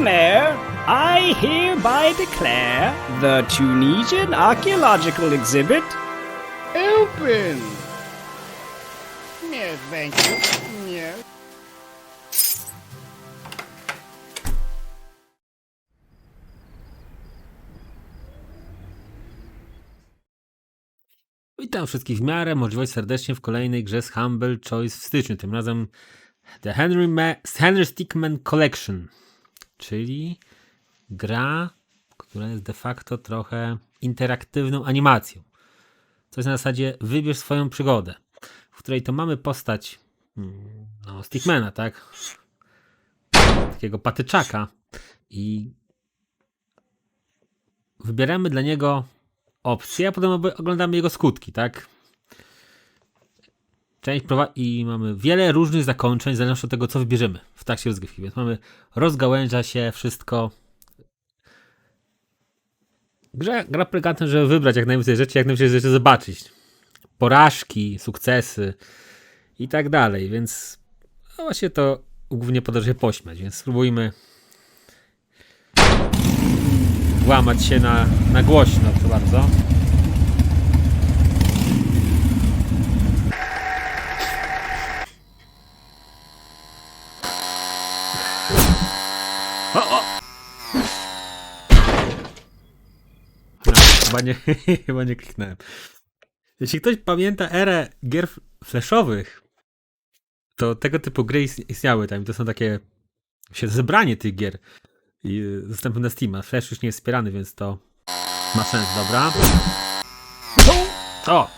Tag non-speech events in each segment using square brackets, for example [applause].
Mayor, I hereby declare the Tunisian archaeological exhibit open. Yes, thank you. Yes. Witam wszystkich w miarę możliwość serdecznie w kolejnej grze z Humble Choice w styczniu. Tym razem The Henry, Ma- Henry Stickman Collection, czyli gra, która jest de facto trochę interaktywną animacją. Coś na zasadzie wybierz swoją przygodę, w której to mamy postać mm, no, Stickmana, tak? Takiego patyczaka i wybieramy dla niego opcje, a potem oglądamy jego skutki, tak? Część i mamy wiele różnych zakończeń, zależnie od tego, co wybierzemy w trakcie rozgrywki. Więc mamy rozgałęża się wszystko. Gra, gra polega na tym, żeby wybrać jak najwięcej rzeczy, jak najwięcej rzeczy zobaczyć. Porażki, sukcesy i tak dalej, więc no właśnie to głównie po to, żeby się pośmiać, więc spróbujmy włamać się na, na głośno, proszę bardzo. O, o! No, chyba nie, [laughs] chyba nie kliknąłem. Jeśli ktoś pamięta erę gier flashowych, to tego typu gry is- istniały tam. To są takie się zebranie tych gier i dostępny na Steama. Flash już nie jest wspierany, więc to ma sens, dobra. O!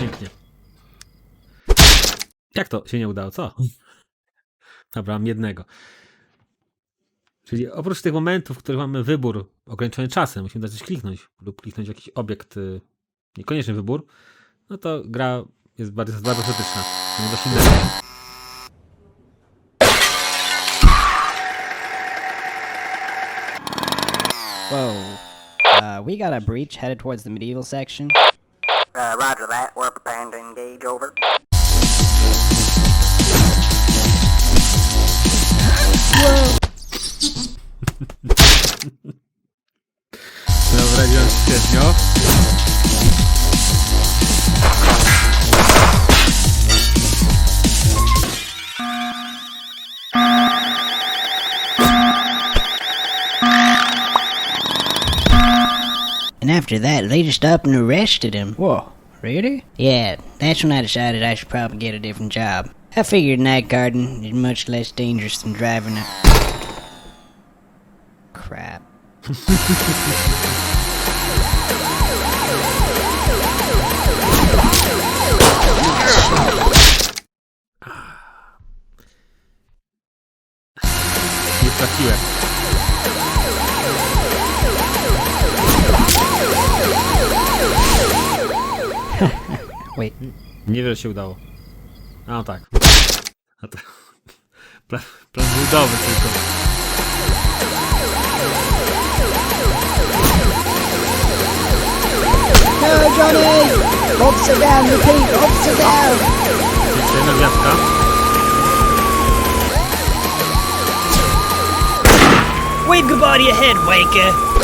Pięknie. Jak to się nie udało, co? Dobra, mam jednego. Czyli oprócz tych momentów, w których mamy wybór ograniczony czasem, musimy dać coś kliknąć lub kliknąć jakiś obiekt, y, niekoniecznie wybór, no to gra jest bardzo, bardzo statyczna. Mamy dość innego. Whoa. Uh, we got a breach headed towards the medieval section. Uh, roger that. We're preparing to engage over. After that, they just up and arrested him. Whoa, really? Yeah, that's when I decided I should probably get a different job. I figured night guarding is much less dangerous than driving a. Crap. Nie trafiłem. Wait, Nie wiem, że się udało. A no tak. A to... [laughs] Plan, plan budowy tylko. No, Johnny! Officer down, repeat, officer down! Jeszcze jedna gwiazdka. Wave goodbye to your head, Waker.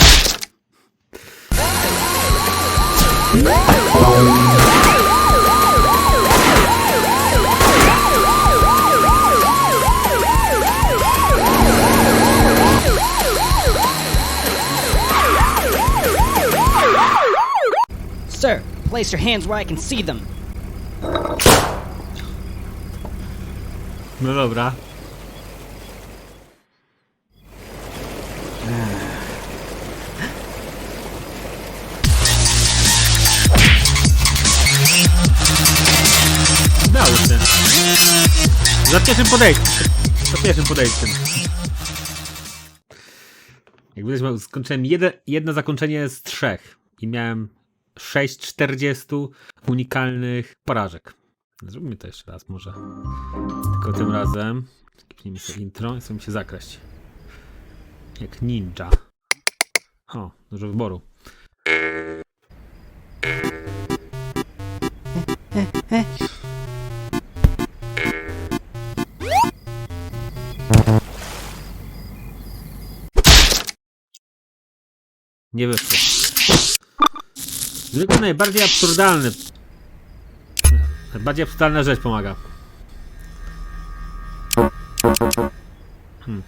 Sir, place your hands where I can see them. No dobra. Udało się. Za pierwszym podejściem. Za pierwszym podejściem. Jak widać, skończyłem jedno, jedno zakończenie z trzech i miałem 6,40 unikalnych porażek. Zróbmy to jeszcze raz może. Tylko tym razem kliknijmy sobie intro i sobie się zakraść. Jak ninja. O, dużo wyboru. Nie wyszło. Tylko najbardziej absurdalny. Najbardziej absurdalna rzecz pomaga. Hmm.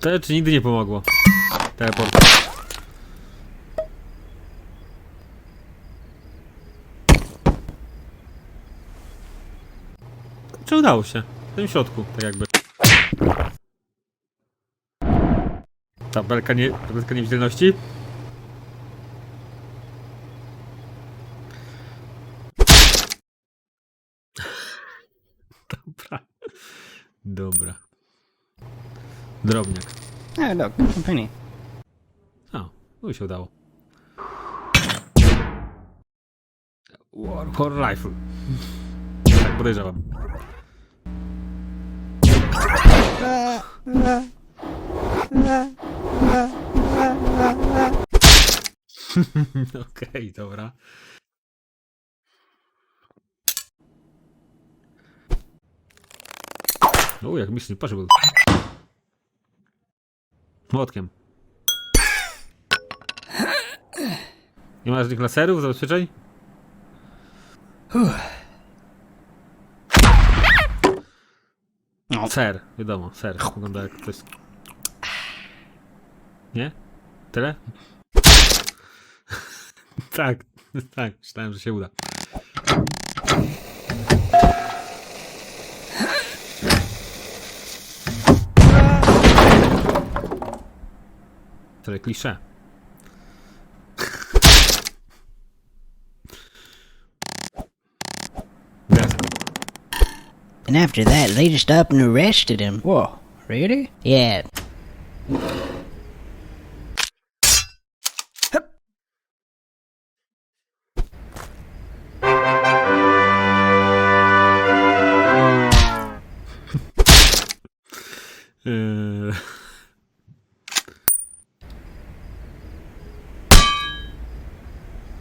To rzeczy nigdy nie pomogło. Teleport. Czy udało się? W tym środku, tak jakby. Tabelka, nie, tabelka niewidzialności. [laughs] Dobra. Dobra. Drobniak. Oh, look, a penny. O, to się udało. Rifle. Tak podejrzewam. [laughs] [laughs] Okej, dobra. O, jak patrz, był. Młotkiem. Nie ma żadnych laserów, zabezpieczeń? No. Ser, wiadomo, ser. Wygląda jak coś... Nie? Tyle? [laughs] tak, tak, myślałem, że się uda. Tyle klisze. And after that, they just up and arrested him. Whoa, really? Yeah, Eee.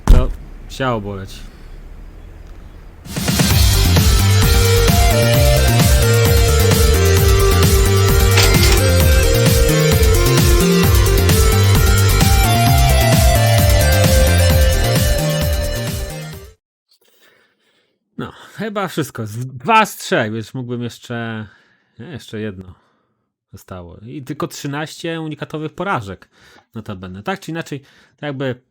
To chciało boleć. No, chyba wszystko. Dwa z trzech, więc mógłbym jeszcze. Nie, jeszcze jedno zostało. I tylko 13 unikatowych porażek. Notabene. Tak czy inaczej, tak jakby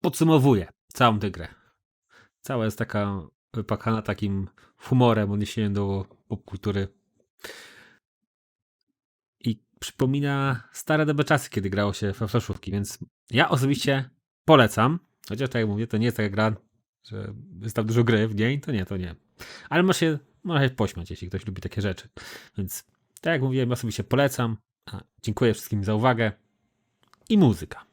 podsumowuję całą tę grę. Cała jest taka wypakana takim humorem, odniesieniem do popkultury. I przypomina stare dobre czasy, kiedy grało się we flaszówki, więc ja osobiście polecam. Chociaż tak jak mówię, to nie jest taka gra, że jest tam dużo gry w dzień, to nie, to nie. Ale można się, można się pośmiać, jeśli ktoś lubi takie rzeczy. Więc tak jak mówiłem, osobiście polecam. A, dziękuję wszystkim za uwagę i muzyka.